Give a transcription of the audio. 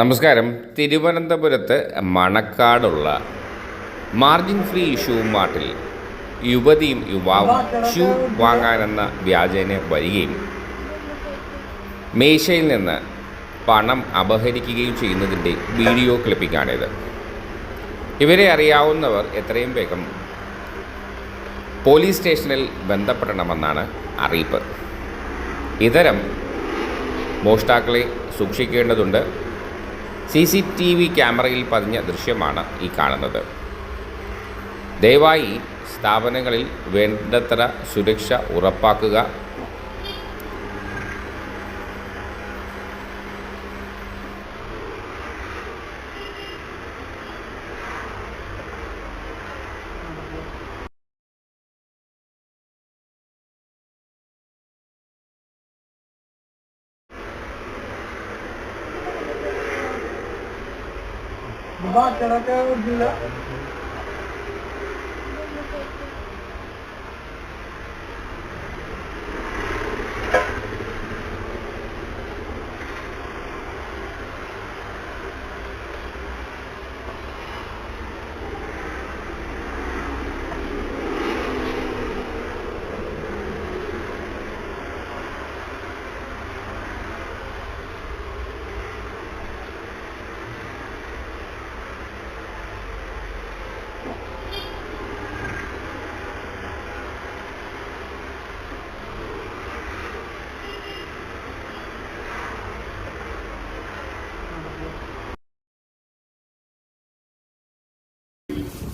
നമസ്കാരം. തിരുവനന്തപുരത്ത് മണക്കാടുള്ള മാർജിൻ ഫ്രീ ഷൂ മാർട്ടിൽ യുവതിയും യുവാവും ഷൂ വാങ്ങാനെന്ന വ്യാജേന വരികയും മേശയിൽ നിന്ന് പണം അപഹരിക്കുകയും ചെയ്യുന്നതിന്റെ വീഡിയോ ക്ലിപ്പിക്കാണിത്. ഇവരെ അറിയാവുന്നവർ എത്രയും വേഗം പോലീസ് സ്റ്റേഷനിൽ ബന്ധപ്പെടണമെന്നാണ് അറിയിപ്പ്. ഇത്തരം മോഷ്ടാക്കളെ സൂക്ഷിക്കേണ്ടതുണ്ട്. സി സി ടി വി ക്യാമറയിൽ പതിഞ്ഞ ദൃശ്യമാണ് ഈ കാണുന്നത്. ദയവായി സ്ഥാപനങ്ങളിൽ വേണ്ടത്ര സുരക്ഷ ഉറപ്പാക്കുക. بعض تركه ولا